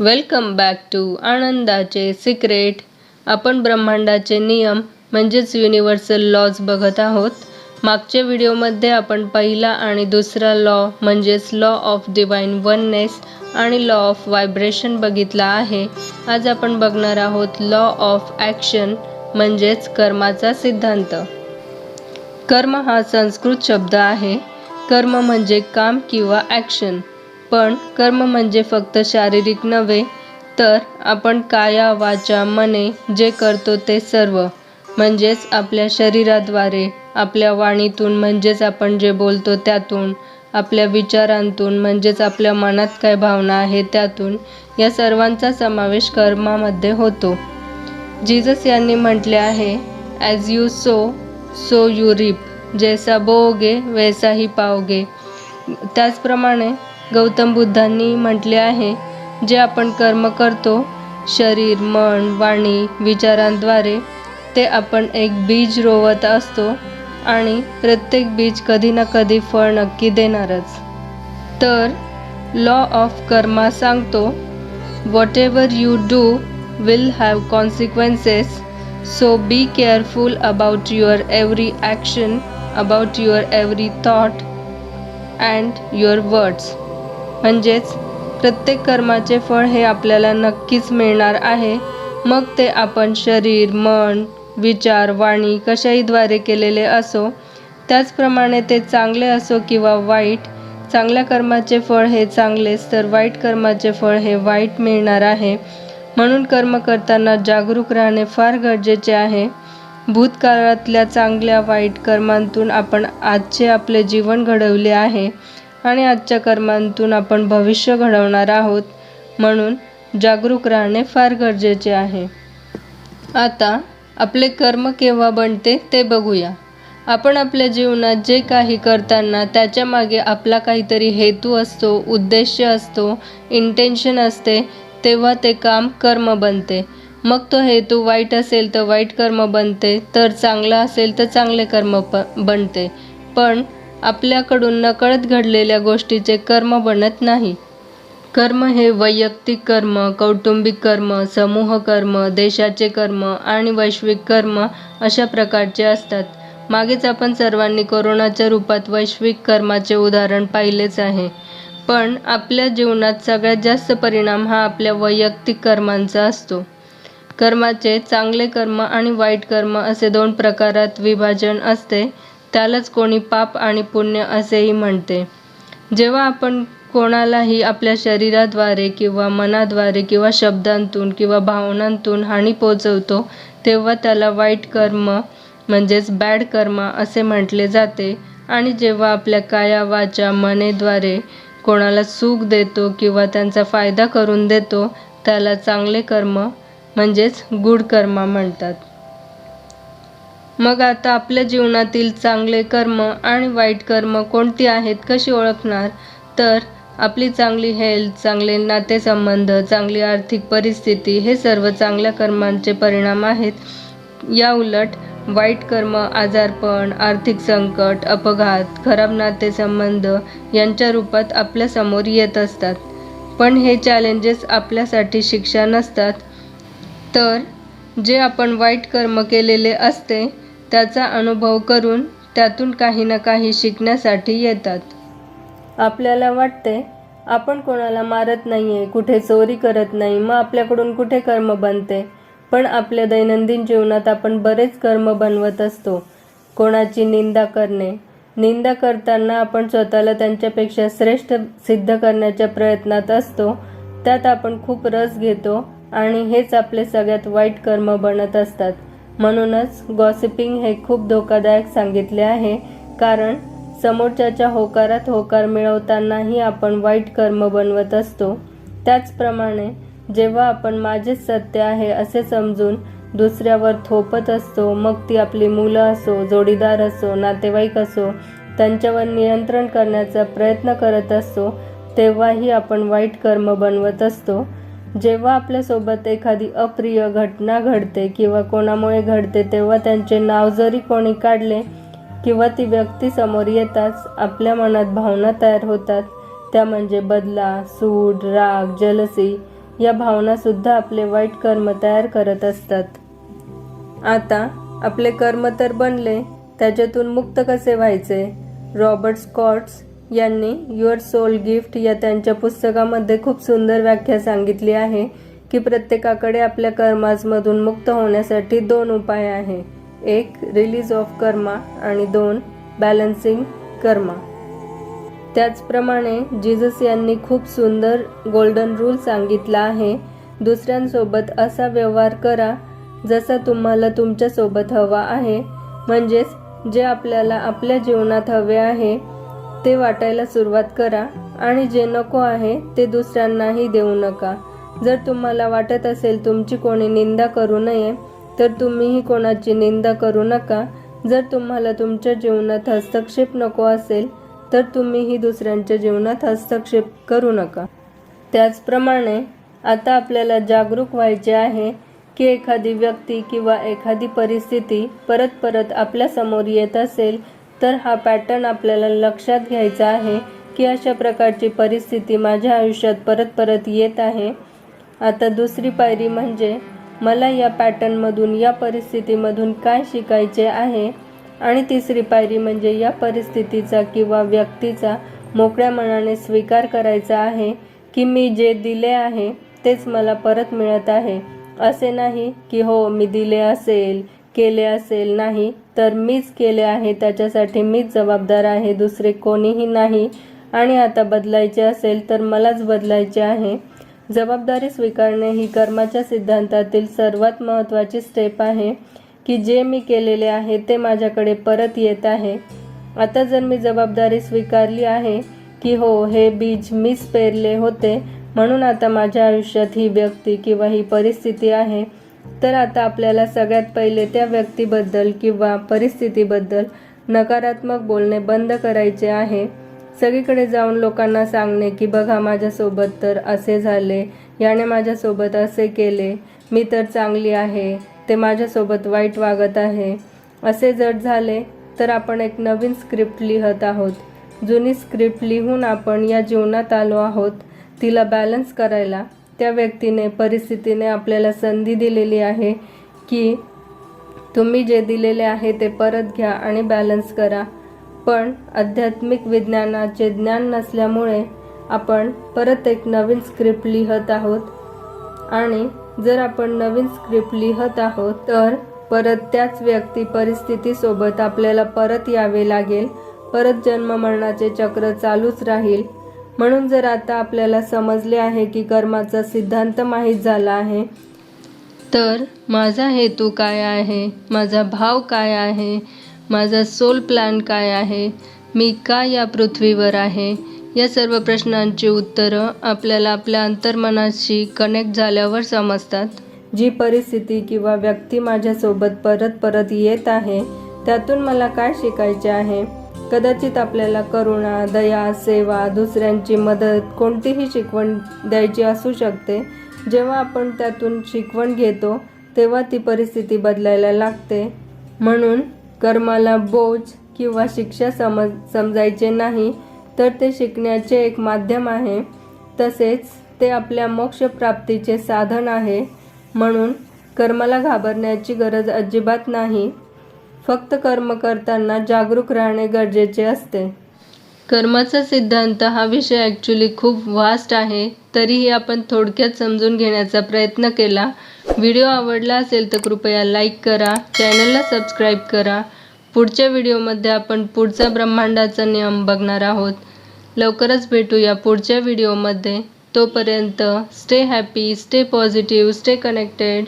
Welcome back to आनंदाचे secret आपण ब्रह्मांडाचे नियम म्हणजेच युनिव्हर्सल लॉज बघत आहोत. मागच्या व्हिडिओमध्ये आपण पहिला आणि दुसरा लॉ म्हणजेच लॉ ऑफ डिवाइन वननेस आणि लॉ ऑफ व्हायब्रेशन बघितला आहे. आज आपण बघणार आहोत लॉ ऑफ ॲक्शन म्हणजेच कर्माचा सिद्धांत. कर्म हा संस्कृत शब्द आहे. कर्म म्हणजे काम किंवा ॲक्शन पण कर्म म्हणजे फक्त शारीरिक नव्हे तर आपण काया वाचा मने जे करतो ते सर्व म्हणजेच आपल्या शरीराद्वारे आपल्या वाणीतून म्हणजेच आपण जे बोलतो त्यातून आपल्या विचारांतून म्हणजेच आपल्या मनात काय भावना आहे त्यातून या सर्वांचा समावेश कर्मामध्ये होतो. जीजस यांनी म्हटले आहे as you sow so you reap जैसा बोओगे वैसा ही पाओगे. त्याचप्रमाणे गौतम बुद्धांनी म्हटले आहे जे आपण कर्म करतो शरीर मन वाणी विचारांद्वारे ते आपण एक बीज रोवत असतो आणि प्रत्येक बीज कधी ना कधी फळ नक्की देणारच. तर लॉ ऑफ कर्मा सांगतो whatever you do will have consequences so be careful about your every action about your every thought and your words म्हणजेच प्रत्येक कर्माचे फळ हे आपल्याला नक्कीच मिळणार आहे. मग ते आपण शरीर मन विचार वाणी कशाहीद्वारे केलेले असो त्याचप्रमाणे ते चांगले असो किंवा वाईट चांगल्या कर्माचे फळ हे चांगलेच तर वाईट कर्माचे फळ हे वाईट मिळणार आहे. म्हणून कर्म करताना जागरूक राहणे फार गरजेचे आहे. भूतकाळातल्या चांगल्या वाईट कर्मांतून आपण आजचे आपले जीवन घडवले आहे. आणि आजच्या कर्मांतून आपण भविष्य घडवणार आहोत म्हणून जागरूक राहणे फार गरजेचे आहे. आता आपले कर्म केव्हा बनते ते बघूया. आपण आपल्या जीवनात जे काही करताना त्याच्यामागे आपला काहीतरी हेतू असतो उद्देश असतो इंटेन्शन असते तेव्हा ते काम कर्म बनते. मग तो हेतू वाईट असेल तर वाईट कर्म बनते तर चांगला असेल तर चांगले कर्म प बनते. पण आपल्याकडून नकळत घडलेल्या गोष्टीचे कर्म बनत नाही. कर्म हे वैयक्तिक कर्म कौटुंबिक कर्म समूह कर्म देशाचे कर्म आणि वैश्विक कर्म अशा प्रकारचे असतात. मागेच आपण सर्वांनी कोरोनाच्या रूपात वैश्विक कर्माचे उदाहरण पाहिलेच आहे. पण आपल्या जीवनात सगळ्यात जास्त परिणाम हा आपल्या वैयक्तिक कर्मांचा असतो. कर्माचे चांगले कर्म आणि वाईट कर्म असे दोन प्रकारात विभाजन असते. त्यालाच कोणी पाप आणि पुण्य असेही म्हणते. जेव्हा आपण कोणालाही आपल्या शरीराद्वारे किंवा मनाद्वारे किंवा शब्दांतून किंवा भावनांतून हानी पोचवतो तेव्हा त्याला वाईट कर्म म्हणजेच बॅड कर्म असे म्हटले जाते. आणि जेव्हा आपल्या काया वाचा मनेद्वारे कोणाला सुख देतो किंवा त्यांचा फायदा करून देतो त्याला चांगले कर्म म्हणजेच गुड कर्म म्हणतात. मग आता आपल्या जीवनातील चांगले कर्म आणि वाईट कर्म कोणती आहेत कशी ओळखणार? तर आपली चांगली हेल्थ चांगले नातेसंबंध चांगली आर्थिक परिस्थिती हे सर्व चांगल्या कर्मांचे परिणाम आहेत. या उलट वाईट कर्म आजारपण आर्थिक संकट अपघात खराब नातेसंबंध यांच्या रूपात आपल्यासमोर येत असतात. पण हे चॅलेंजेस आपल्यासाठी शिक्षा नसतात. तर जे आपण वाईट कर्म केलेले असते त्याचा अनुभव करून त्यातून काही ना काही शिकण्यासाठी येतात. आपल्याला वाटते आपण कोणाला मारत नाही आहे कुठे चोरी करत नाही मग आपल्याकडून कुठे कर्म बनते? पण आपल्या दैनंदिन जीवनात आपण बरेच कर्म बनवत असतो. कोणाची निंदा करणे. निंदा करताना आपण स्वतःला त्यांच्यापेक्षा श्रेष्ठ सिद्ध करण्याच्या प्रयत्नात असतो. त्यात आपण खूप रस घेतो आणि हेच आपले सगळ्यात वाईट कर्म बनत असतात. म्हणूनच गॉसिपिंग हे खूप धोकादायक सांगितले आहे. कारण समोरच्याच्या होकारात होकार मिळवतानाही आपण वाईट कर्म बनवत असतो. त्याचप्रमाणे जेव्हा आपण माझेच सत्य आहे असे समजून दुसऱ्यावर थोपत असतो मग ती आपली मुलं असो जोडीदार असो नातेवाईक असो त्यांच्यावर नियंत्रण करण्याचा प्रयत्न करत असतो तेव्हाही आपण वाईट कर्म बनवत असतो. जेव्हा आपल्यासोबत एखादी अप्रिय घटना घडते किंवा कोणामुळे घडते तेव्हा त्यांचे नाव जरी कोणी काढले किंवा ती व्यक्ती समोर येताच आपल्या मनात भावना तयार होतात. त्या म्हणजे बदला सूड राग जलसी या भावनासुद्धा आपले वाईट कर्म तयार करत असतात. आता आपले कर्म तर बनले त्याच्यातून मुक्त कसे व्हायचे? रॉबर्ट स्कॉट्स यांनी युअर सोल गिफ्ट या त्यांच्या पुस्तकामध्ये खूप सुंदर व्याख्या सांगितली आहे की प्रत्येकाकडे आपल्या कर्माजमधून मुक्त होण्यासाठी दोन उपाय आहे. एक रिलीज ऑफ कर्मा आणि दोन बॅलन्सिंग कर्मा त्याचप्रमाणे जीजस यांनी खूप सुंदर गोल्डन रूल सांगितला आहे. दुसऱ्यांसोबत असा व्यवहार करा जसा तुम्हाला तुमच्यासोबत हवा आहे. म्हणजेच जे आपल्याला आपल्या जीवनात हवे आहे ते वाटायला सुरुवात करा आणि जे नको आहे ते दुसऱ्यांनाही देऊ नका. जर तुम्हाला वाटत असेल तुमची कोणी निंदा करू नये तर तुम्हीही कोणाची निंदा करू नका. जर तुम्हाला तुमच्या जीवनात हस्तक्षेप नको असेल तर तुम्हीही दुसऱ्यांच्या जीवनात हस्तक्षेप करू नका. त्याचप्रमाणे आता आपल्याला जागरूक व्हायचे आहे की एखादी व्यक्ती किंवा एखादी परिस्थिती परत परत आपल्यासमोर येत असेल तर हा पॅटर्न आपल्याला लक्षात घ्यायचा आहे की अशा प्रकारची परिस्थिती माझ्या आयुष्यात परत परत येत आहे. आता दुसरी पायरी म्हणजे मला या पॅटर्नमधून या परिस्थितीमधून काय शिकायचे आहे? आणि तिसरी पायरी म्हणजे या परिस्थितीचा किंवा व्यक्तीचा मोकळ्या मनाने स्वीकार करायचा आहे की मी जे दिले आहे तेच मला परत मिळत आहे. असे नाही की हो मी दिले असेल केले असेल नाही तर मीच केले आहे त्याच्यासाठी मीच जबाबदार आहे दुसरे कोणीही नाही. आणि आता बदलायचे असेल तर मलाच बदलायचे आहे. जबाबदारी स्वीकारणे ही कर्माच्या सिद्धांतातील सर्वात महत्त्वाची स्टेप आहे की जे मी केलेले आहे ते माझ्याकडे परत येत आहे. आता जर मी जबाबदारी स्वीकारली आहे की हो हे बीज मीच पेरले होते म्हणून आता माझ्या आयुष्यात ही व्यक्ती किंवा ही परिस्थिती आहे तर आता आपल्याला सगळ्यात पहिले त्या व्यक्तीबद्दल किंवा परिस्थितीबद्दल नकारात्मक बोलणे बंद करायचे आहे. सगळीकडे जाऊन लोकांना सांगणे की बघा माझ्यासोबत तर असे झाले. याने माझ्यासोबत असे केले. मी तर चांगली आहे. ते माझ्यासोबत वाईट वागत आहे. असे जर झाले तर आपण एक नवीन स्क्रिप्ट लिहत आहोत. जुनी स्क्रिप्ट लिहून आपण या जीवनात आलो आहोत. तिला बॅलन्स करायला त्या व्यक्तीने परिस्थितीने आपल्याला संधी दिलेली आहे की तुम्ही जे दिलेले आहे ते परत घ्या आणि बॅलन्स करा. पण आध्यात्मिक विज्ञानाचे ज्ञान नसल्यामुळे आपण परत एक नवीन स्क्रिप्ट लिहत आहोत. आणि जर आपण नवीन स्क्रिप्ट लिहत आहोत तर परत त्याच व्यक्ती परिस्थितीसोबत आपल्याला परत यावे लागेल. परत जन्म मरणाचे चक्र चालूच राहील. म्हणून जर आता आपल्याला समजले आहे की कर्माचा सिद्धांत माहीत झाला आहे तर माझा हेतू काय आहे? माझा भाव काय आहे? माझा सोल प्लॅन काय आहे? मी का या पृथ्वीवर आहे? या सर्व प्रश्नांची उत्तरं आपल्याला आपल्या अंतर्मनाशी कनेक्ट झाल्यावर समजतात. जी परिस्थिती किंवा व्यक्ती माझ्यासोबत परत परत येत आहे त्यातून मला काय शिकायचे आहे? कदाचित आपल्याला करुणा दया सेवा दुसऱ्यांची मदत कोणतीही शिकवण द्यायची असू शकते. जेव्हा आपण त्यातून शिकवण घेतो तेव्हा ती परिस्थिती बदलायला लागते. म्हणून कर्माला बोज किंवा शिक्षा समज समजायचे नाही तर ते शिकण्याचे एक माध्यम आहे. तसेच ते आपल्या मोक्षप्राप्तीचे साधन आहे. म्हणून कर्माला घाबरण्याची गरज अजिबात नाही. फक्त कर्म करताना जागरूक राहणे गरजेचे असते. कर्माचा सिद्धांत हा विषय ॲक्च्युली खूप वास्ट आहे तरीही आपण थोडक्यात समजून घेण्याचा प्रयत्न केला. व्हिडिओ आवडला असेल तर कृपया लाईक करा चॅनलला सबस्क्राईब करा. पुढच्या व्हिडिओमध्ये आपण पुढचा ब्रह्मांडाचा नियम बघणार आहोत. लवकरच भेटूया पुढच्या व्हिडिओमध्ये. तोपर्यंत stay happy stay positive stay connected